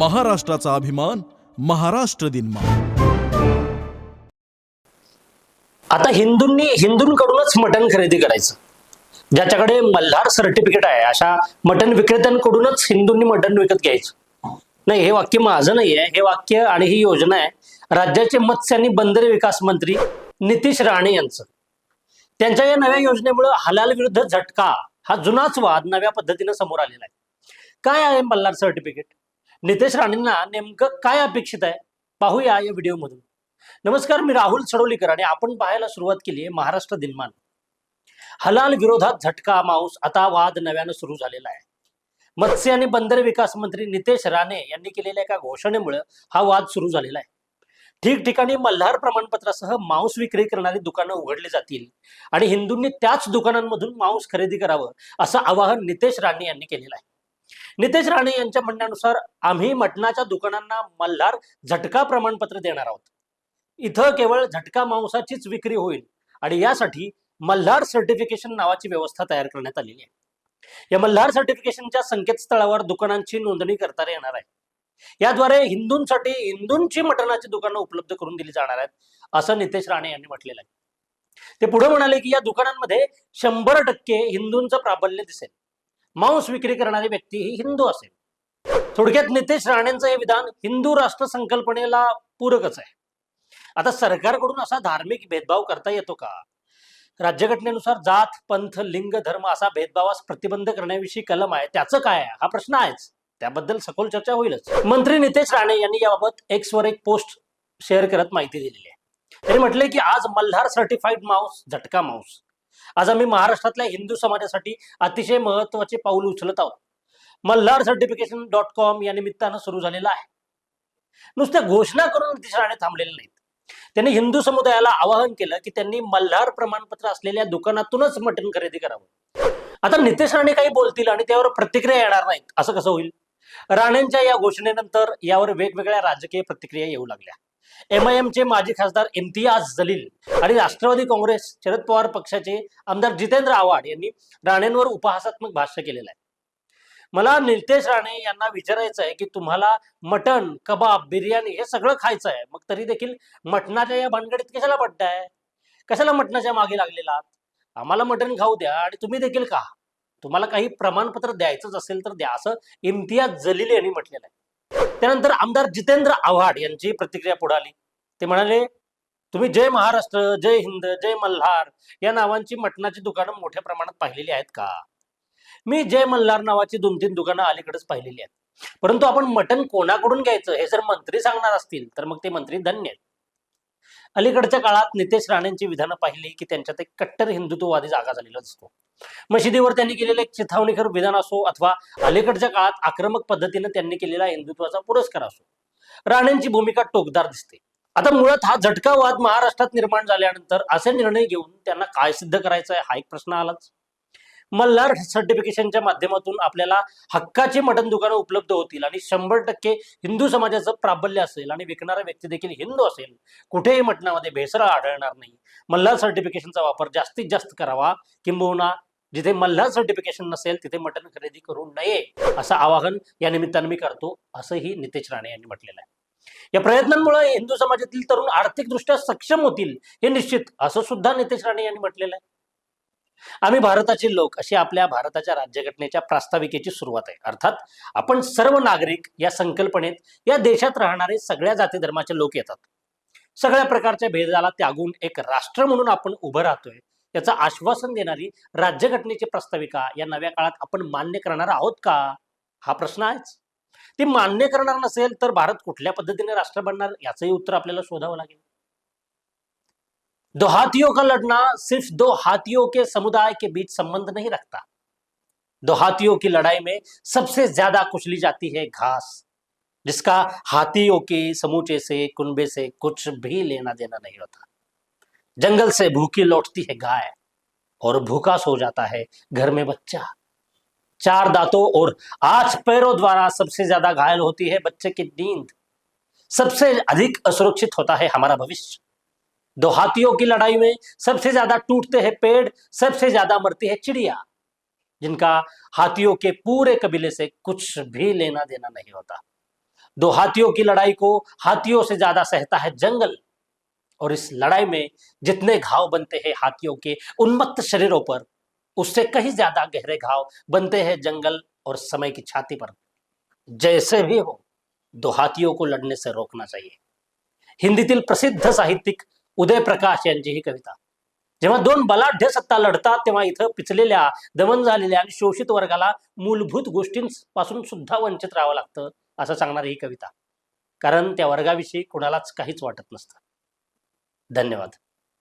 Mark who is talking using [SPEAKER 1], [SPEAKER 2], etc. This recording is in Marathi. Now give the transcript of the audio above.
[SPEAKER 1] महाराष्ट्राचा अभिमान महाराष्ट्र दिन
[SPEAKER 2] आता हिंदूंनी हिंदूंकडूनच मटण खरेदी करायचं. ज्याच्याकडे मल्हार सर्टिफिकेट आहे अशा मटण विक्रेत्यांकडूनच हिंदूंनी मटण विकत घ्यायचं. नाही हे वाक्य माझं नाही आहे हे वाक्य आणि ही योजना आहे राज्याचे मत्स्य आणि बंदर विकास मंत्री नितीश राणे यांचं. त्यांच्या या नव्या योजनेमुळे हलाल विरुद्ध झटका हा जुनाच वाद नव्या पद्धतीनं समोर आलेला आहे. काय आहे मल्हार सर्टिफिकेट नितेश राणेंना नेमकं काय अपेक्षित आहे? पाहूया या व्हिडिओमधून. नमस्कार मी राहुल सडोलीकर आणि आपण पाहायला सुरुवात केली आहे महाराष्ट्र दिनमान. हलाल विरोधात झटका माऊस आता वाद नव्यानं सुरू झालेला आहे. मत्स्य आणि बंदर विकास मंत्री नितेश राणे यांनी केलेल्या एका घोषणेमुळे हा वाद सुरू झालेला आहे. ठिकठिकाणी मल्हार प्रमाणपत्रासह मांस विक्री करणारी दुकानं उघडली जातील आणि हिंदूंनी त्याच दुकानांमधून मांस खरेदी करावं असं आवाहन नितेश राणे यांनी केलेलं आहे. नितेश राणे यांच्या म्हणण्यानुसार आम्ही मटणाच्या दुकानांना मल्हार झटका प्रमाणपत्र देणार आहोत. इथं केवळ झटका मांसाचीच विक्री होईल आणि यासाठी मल्हार सर्टिफिकेशन नावाची व्यवस्था तयार करण्यात आलेली आहे. या मल्हार सर्टिफिकेशनच्या संकेतस्थळावर दुकानांची नोंदणी करता येणार आहे. याद्वारे हिंदूंसाठी हिंदूंची मटणाची दुकानं उपलब्ध करून दिली जाणार आहेत असं नितेश राणे यांनी म्हटलेलं आहे. ते पुढे म्हणाले की या दुकानांमध्ये शंभर टक्के हिंदूंचं प्राबल्य दिसेल. मांस विक्री करणारी व्यक्ती ही हिंदू असेल. थोडक्यात नितेश राणेंचं हे विधान हिंदू राष्ट्र संकल्पनेला पूरकच आहे. आता सरकारकडून असा धार्मिक भेदभाव करता येतो का? राज्यघटनेनुसार जात पंथ लिंग धर्म असा भेदभावास प्रतिबंध करण्याविषयी कलम आहे. त्याचं काय आहे? हा प्रश्न आहेच. त्याबद्दल सखोल चर्चा होईलच. मंत्री नितेश राणे यांनी याबाबत एक्स वर एक पोस्ट शेअर करत माहिती दिलेली आहे. त्यांनी म्हटले की आज मल्हार सर्टिफाईड माऊस झटका माऊस आज आम्ही महाराष्ट्रातल्या हिंदू समाजासाठी अतिशय महत्त्वाचे पाऊल उचलत आहोत. मल्हार सर्टिफिकेशन डॉट कॉम या निमित्तानं सुरू झालेलं आहे. नुसत्या घोषणा करून नितीश राणे थांबलेले नाहीत. त्यांनी हिंदू समुदायाला आवाहन केलं की त्यांनी मल्हार प्रमाणपत्र असलेल्या दुकानातूनच मटण खरेदी करावं. आता नितेश राणे काही बोलतील आणि त्यावर प्रतिक्रिया येणार नाहीत. असं कसं होईल? राणेंच्या या घोषणेनंतर यावर वेगवेगळ्या राजकीय प्रतिक्रिया येऊ लागल्या. एम माजी खासदार इम्तियाज जलील आणि राष्ट्रवादी काँग्रेस शरद पवार पक्षाचे आमदार जितेंद्र आव्हाड यांनी राणेंवर उपहासात्मक भाष्य केलेलं आहे. मला नितेश राणे यांना विचारायचं आहे की तुम्हाला मटण कबाब बिर्याणी हे सगळं खायचं आहे मग तरी देखील मटणाच्या या भानगडीत कशाला पडताय? कशाला मटणाच्या मागे लागलेला आम्हाला मटण खाऊ द्या आणि तुम्ही देखील खा. तुम्हाला काही प्रमाणपत्र द्यायचंच असेल तर द्या असं इम्तियाज जलील यांनी म्हटलेलं आहे. त्यानंतर आमदार जितेंद्र आव्हाड यांची प्रतिक्रिया पुढे आली. ते म्हणाले तुम्ही जय महाराष्ट्र जय हिंद जय मल्हार या नावांची मटणाची दुकानं मोठ्या प्रमाणात पाहिलेली आहेत का? मी जय मल्हार नावाची दोन तीन दुकानं अलीकडेच पाहिलेली आहेत. परंतु आपण मटण कोणाकडून घ्यायचं हे जर मंत्री सांगणार असतील तर मग ते मंत्री धन्य आहेत. अलीकडच्या काळात नितेश राणेंची विधानं पाहिली की त्यांच्यात एक कट्टर हिंदुत्ववादी जागा झालेला दिसतो. मशिदीवर त्यांनी केलेलं एक चिथावणीखर विधान असो अथवा अलीकडच्या काळात आक्रमक पद्धतीने त्यांनी केलेला हिंदुत्वाचा पुरस्कार असो राणेंची भूमिका टोकदार दिसते. आता मुळात हा झटका वाद महाराष्ट्रात निर्माण झाल्यानंतर असे निर्णय घेऊन त्यांना काय सिद्ध करायचं आहे हा एक प्रश्न आलाच. मल्हार सर्टिफिकेशनच्या माध्यमातून आपल्याला हक्काची मटण दुकानं उपलब्ध होतील आणि शंभर टक्के हिंदू समाजाचं प्राबल्य असेल आणि विकणारा व्यक्ती देखील हिंदू असेल कुठेही मटणामध्ये भेसळ आढळणार नाही. मल्हार सर्टिफिकेशनचा वापर जास्तीत जास्त करावा किंबहुना जिथे मल्हार सर्टिफिकेशन नसेल तिथे मटण खरेदी करू नये असं आवाहन या निमित्तानं मी करतो असंही नितेश राणे यांनी म्हटलेलं आहे. या प्रयत्नांमुळे हिंदू समाजातील तरुण आर्थिकदृष्ट्या सक्षम होतील हे निश्चित असं सुद्धा नितेश राणे यांनी म्हटलेलं आहे. आम्ही भारताचे लोक अशी आपल्या भारताच्या राज्यघटनेच्या प्रास्ताविकेची सुरुवात आहे. अर्थात आपण सर्व नागरिक या संकल्पनेत या देशात राहणारे सगळ्या जाती धर्माचे लोक येतात. सगळ्या प्रकारच्या भेदाला त्यागून एक राष्ट्र म्हणून आपण उभं राहतोय याचं आश्वासन देणारी राज्यघटनेची प्रस्ताविका या नव्या काळात आपण मान्य करणार आहोत का? हा प्रश्न आहेच. ती मान्य करणार नसेल तर भारत कुठल्या पद्धतीने राष्ट्र बनणार याचंही उत्तर आपल्याला शोधावं लागेल. दो हाथियों का लड़ना सिर्फ़ दो हाथियों के समुदाय के बीच संबंध नहीं रखता। दो हाथियों की लड़ाई में सबसे ज़्यादा कुचली जाती है घास, जिसका हाथियों के समूचे से, कुनबे से कुछ भी लेना देना नहीं होता। जंगल से भूखी लौटती है गाय, और भूखा सो जाता है घर में बच्चा। चार दांतों और आठ पैरों द्वारा सबसे ज़्यादा घायल होती है बच्चे की नींद। सबसे अधिक असुरक्षित होता है हमारा भविष्य। दो हाथियों की लड़ाई में सबसे ज़्यादा टूटते हैं पेड़, सबसे ज़्यादा मरती है चिड़िया। जिनका हाथियों के पूरे कबीले से कुछ भी लेना देना नहीं होता। दो हाथियों की लड़ाई को हाथियों से ज़्यादा सहता है जंगल। और इस लड़ाई में जितने घाव बनते हैं हाथियों के उन्मत्त शरीरों पर, उससे कहीं ज़्यादा गहरे घाव बनते हैं जंगल और समय की छाती पर। जैसे भी हो दो हाथियों को लड़ने से रोकना चाहिए। हिंदी तिल प्रसिद्ध साहित्यिक उदय प्रकाश यांची ही कविता. जेव्हा दोन बलाढ्य सत्ता लढतात तेव्हा इथं पिचलेल्या दमन झालेल्या आणि शोषित वर्गाला मूलभूत गोष्टींपासून सुद्धा वंचित राहावं लागतं असं सांगणारी ही कविता. कारण त्या वर्गाविषयी कुणालाच काहीच वाटत नसतं. धन्यवाद.